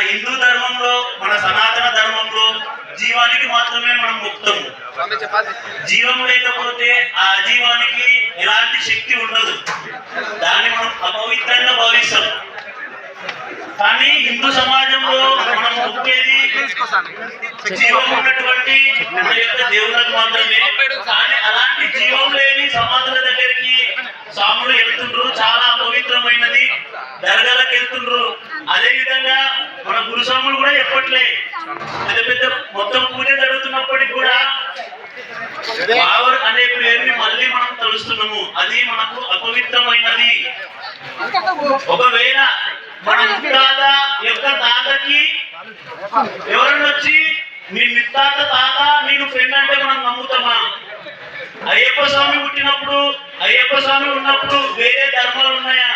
హిందూ ధర్మంలో మన సనాతన ధర్మంలో జీవానికి మాత్రమే మనం ముక్తము జీవం లేకపోతే ఆ అజీవానికి ఎలాంటి శక్తి ఉండదు. దాన్ని మనం అపవిత్రంగా భావిస్తాం. కానీ హిందూ సమాజంలో మనం మొక్కేది జీవం ఉన్నటువంటి మన యొక్క దేవులకు మాత్రమే. కానీ అలాంటి జీవం లేని సమాధుల దగ్గరికి స్వాములు వెళ్తుండ్రు. చాలా పవిత్రమైనది. దర్గాలకు వెళ్తుండ్రు. అదే విధంగా మన గురుస్వాములు కూడా చెప్పట్లే. పెద్ద పెద్ద మొత్తం పూజ జరుగుతున్నప్పటికి కూడా పావర్ అనే పేరుని మళ్ళీ మనం తలుస్తున్నాము. అది మనకు అపవిత్రమైనది. ఒకవేళ మన ముత్తాత యొక్క తాతకి ఎవరన్నా వచ్చి మీ ముత్తాత తాత నేను ఫ్రెండ్ అంటే మనం నమ్ముతామా? అయ్యప్ప స్వామి పుట్టినప్పుడు అయ్యప్ప స్వామి ఉన్నప్పుడు వేరే ధర్మాలు ఉన్నాయా?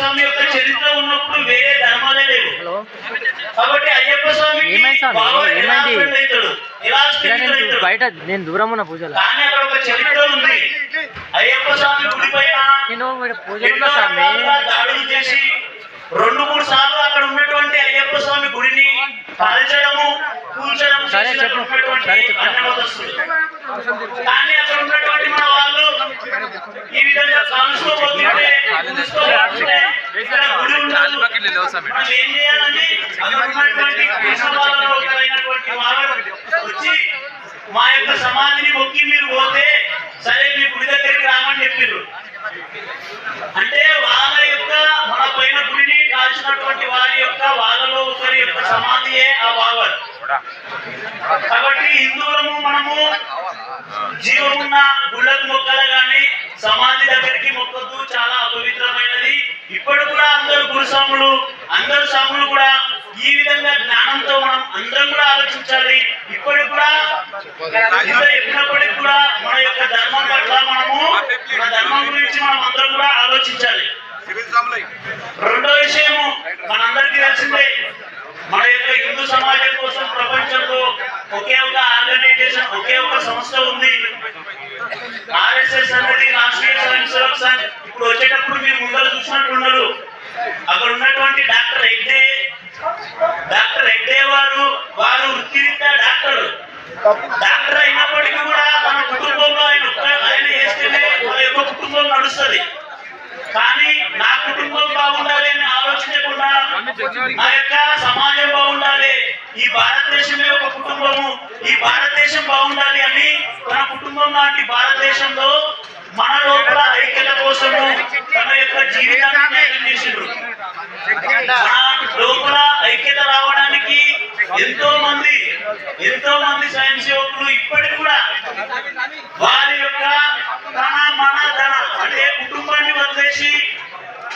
స్వామి యొక్క చరిత్ర ఉన్నప్పుడు వేరే ధర్మాలే లేవు. కాబట్టి అయ్యప్ప స్వామి? బయట నేను దూరం ఉన్న పూజలో. కానీ అక్కడ ఒక చరిత్ర ఉంది. అయ్యప్ప స్వామి గుడి పైన నేను పూజలో స్వామి? దాడులు చేసి రెండు మూడు సార్లు అక్కడ ఉన్నటువంటి అయ్యప్ప స్వామి గుడిని కాల్చడము కూల్చడం సరే చేసి అక్కడ చెప్పు. ఉన్నటువంటి సరే చెప్తా. అన్యమతస్తులు. కానీ అక్కడ ఉన్నటువంటి మన వాళ్ళు ఈ విధంగా కాల్చుకోబోతుంటే కూల్చుకోబోతుంటే ఇక్కడ గుడి ఉండదు. మనం ఏం చేయాలని అక్కడ ఉన్నటువంటి కృష్ణ వాళ్ళలో ఒకరైనటువంటి లేవు సార్ మా యొక్క సమాధిని మొక్కి మీరు పోతే సరే మీ గుడి దగ్గరికి రామని చెప్పారు అంటే వాళ్ళ యొక్క మన పైన గుడిని కాల్చినటువంటి వారి యొక్క వాళ్ళలో ఒకరి యొక్క సమాధియే ఆ బావర్ కాబట్టి హిందువులము మనము జీవమున్న గుళ్ళకు మొక్కలు కానీ సమాధి దగ్గరికి మొక్కద్దు చాలా అపవిత్రమైనది. ఇప్పుడు కూడా అందరు గురుస్వాములు అందరు స్వాములు కూడా ఈ విధంగా జ్ఞానంతో మనం అందరం కూడా ఆలోచించాలి. ఇప్పటికి కూడా ఇంత కూడా మన యొక్క ధర్మం పట్ల మనము మన ధర్మం గురించి మనం అందరం కూడా ఆలోచించాలి. రెండో విషయము మనందరికీ తెలిసిందే మన యొక్క హిందూ సమాజం కోసం ప్రపంచంలో ఒకే ఒక ఆర్గనైజేషన్ ఒకే ఒక సంస్థ ఉంది. ఆర్ఎస్ఎస్ అనేది రాష్ట్రీయ స్వయం సేవక్ సంఘ్ మీరు ముందర అక్కడ ఉన్నటువంటి డాక్టర్ ఎగ్డే డాక్టర్ ఎగ్డే వారు వారు వృత్తిరీత్యా డాక్టర్. డాక్టర్ అయినప్పటికీ కూడా తన కుటుంబంలో ఆయన ఆయన చేస్తేనే వాళ్ళ యొక్క కుటుంబం నడుస్తుంది. కానీ నా కుటుంబం బాగుండాలి అని ఆలోచించకుండా నా యొక్క సమాజం బాగుండాలి ఈ భారతదేశమే ఒక కుటుంబము ఈ భారతదేశం బాగుండాలి అని తన కుటుంబం లాంటి భారతదేశంలో మన లోపల ఐక్యత కోసము తన యొక్క జీవితాన్ని చేసిండ్రు. లోపల ఐక్యత రావడానికి ఎంతో మంది ఎంతో మంది స్వయం సేవకులు ఇప్పటికి కూడా వారి యొక్క తన మన ధన అంటే కుటుంబాన్ని వదిలేసి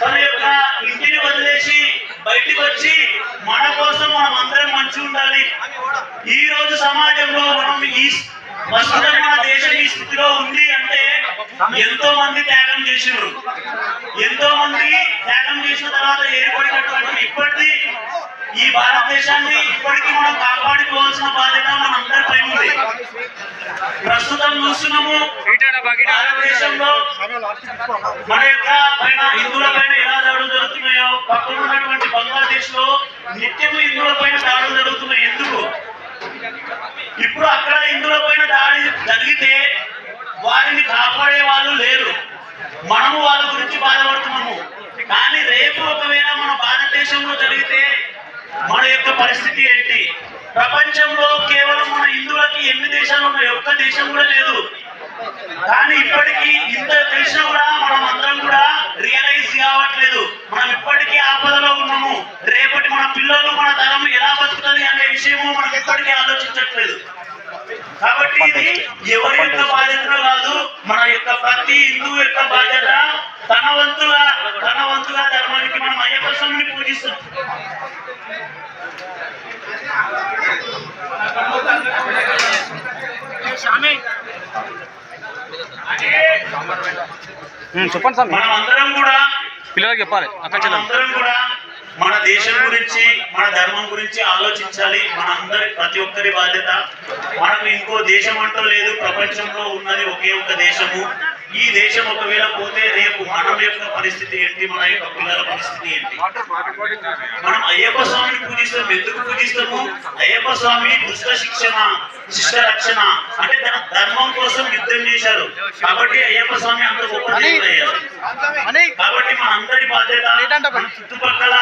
తన యొక్క ఇంటిని వదిలేసి బయటికి వచ్చి మన కోసం మనం అందరం మంచి ఉండాలి. ఈ రోజు సమాజంలో మనం ఈ మన దేశం ఈ స్థితిలో ఉంది అంటే ఎంతో మంది త్యాగం చేసిండ్రు ఎంతో మంది త్యాగం చేసిన తర్వాత ఏర్పడినటువంటి ఇప్పటిది ఈ భారతదేశాన్ని ఇప్పటికీ మనం కాపాడుకోవాల్సిన బాధ్యత మన అందరిపై ఉంది. ప్రస్తుతం చూస్తున్నాము భారతదేశంలో మన యొక్క పైన హిందువుల పైన ఎలా దాడులు జరుగుతున్నాయో పక్కన ఉన్నటువంటి బంగ్లాదేశ్లో నిత్యము హిందువుల పైన దాడులు జరుగుతున్నాయి. ఎందుకు? ఇప్పుడు అక్కడ హిందువుల పైన దాడి జరిగితే వారిని కాపాడే వాళ్ళు లేరు. మనము వాళ్ళ గురించి బాధపడుతున్నాము. కానీ రేపు ఒకవేళ మన భారతదేశంలో జరిగితే మన యొక్క పరిస్థితి ఏంటి? ప్రపంచంలో కేవలం మన హిందువులకి ఎన్ని దేశాలు ఉన్నాయి? ఒక్క దేశం కూడా లేదు. కానీ ఇప్పటికీ ఇంత తెలిసినా కూడా మనం అందరం కూడా రియలైజ్ కావట్లేదు. మనం ఇప్పటికీ ఆపదలో ఉన్నాము. రేపటి మన పిల్లలు మన తరం ఎలా బతుకుతుంది అనే విషయము మనం ఇప్పటికీ ఆలోచించట్లేదు. కాబట్టి ఇది ఎవరి యొక్క బాధ్యత కాదు మన యొక్క ప్రతి హిందువు యొక్క బాధ్యత తన వంతుగా తన వంతుగా ధర్మానికి మనం అయ్యప్ప స్వామిని పూజిస్తాం చెప్పండి స్వామి. మనం అందరం కూడా పిల్లలకి చెప్పాలి అక్క చెల్లెలు. మనందరం కూడా మన దేశం గురించి మన ధర్మం గురించి ఆలోచించాలి. మన అందరి ప్రతి ఒక్కరి బాధ్యత. మనకు ఇంకో దేశం అంటూ లేదు. ప్రపంచంలో ఉన్నది ఒకే ఒక దేశము. ఈ దేశం ఒకవేళ పోతే రేపు మనం యొక్క పరిస్థితి ఏంటి? మన యొక్క పిల్లల పరిస్థితి ఏంటి? మనం అయ్యప్ప స్వామిని పూజిస్తాం. ఎందుకు పూజిస్తాము? అయ్యప్ప స్వామి దుష్ట శిక్షణ శిష్ట రక్షణ అంటే తన ధర్మం కోసం యుద్ధం చేశారు. కాబట్టి అయ్యప్ప స్వామి అంత గొప్ప అయ్యారు కాబట్టి మన అందరి బాధ్యత మన చుట్టుపక్కల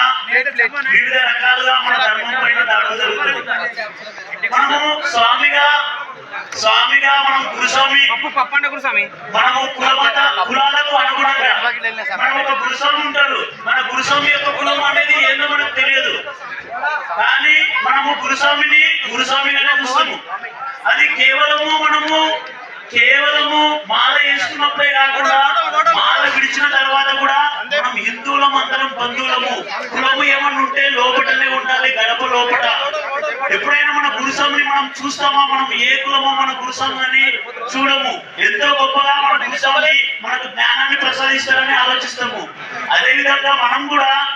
వివిధ రకాలుగా మన ధర్మం పైన దాడులు జరుగుతుంది మనము స్వామిగా స్వామిగా మనం గురుస్వామి. పప్పండి గురుస్వామి. మనము కులమత కులాలకు అనుగుణంగా మనం ఒక గురుస్వామి ఉంటారు. మన గురుస్వామి యొక్క కులం అనేది ఏందో మనకు తెలియదు. కానీ మనము గురుస్వామిని గురుస్వామిగానే చూస్తాము అది కేవలము మనము కేవలము మాల వేసుకున్నప్పుడే కాకుండా మాల విడిచిన తర్వాత కూడా మనం హిందువులం అందరం బంధువులము. కులము ఏమన్నా ఉంటే లోపటనే ఉండాలి గడప లోపట. ఎప్పుడైనా మన గురుస్వామిని మనం చూస్తామా? మనం ఏ కులమో మన గురుస్వామిని చూడము. ఎంతో గొప్పగా మన గురుస్వామి మనకు జ్ఞానాన్ని ప్రసాదిస్తారని ఆలోచిస్తాము. అదే విధంగా మనం కూడా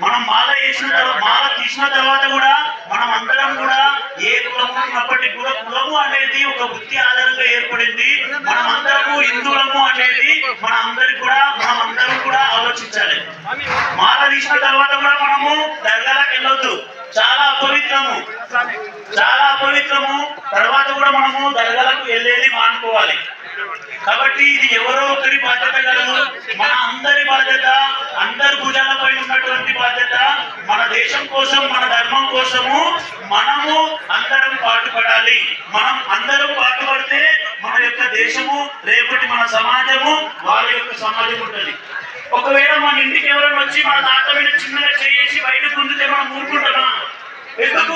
మనం మాల వేసిన తర్వాత మాల తీసిన తర్వాత కూడా మనం అందరం కూడా ఏ కులము ఉన్నప్పటికీ కూడా కులము అనేది ఒక వృత్తి ఆధారంగా ఏర్పడింది. మనం అందరము హిందువులము అనేది మనము దర్గాలకు వెళ్ళేది మానుకోవాలి. కాబట్టి ఇది ఎవరో ఒకరి బాధ్యత కాదు. మన అందరి బాధ్యత అందరి భుజాలపై ఉన్నటువంటి బాధ్యత మన దేశం కోసం మన ధర్మం కోసము మనము అందరం పాటుపడాలి. మనం అందరం పాటుపడితే మన యొక్క దేశము రేపటి మన సమాజము వాళ్ళ యొక్క సమాజం ఉంటుంది. ఒకవేళ మన ఇంటికి ఎవరైనా వచ్చి మన తాత మీద చిన్నగా చేసి బయట గుంజితే మనం ఊరుకుంటామా? ఎందుకు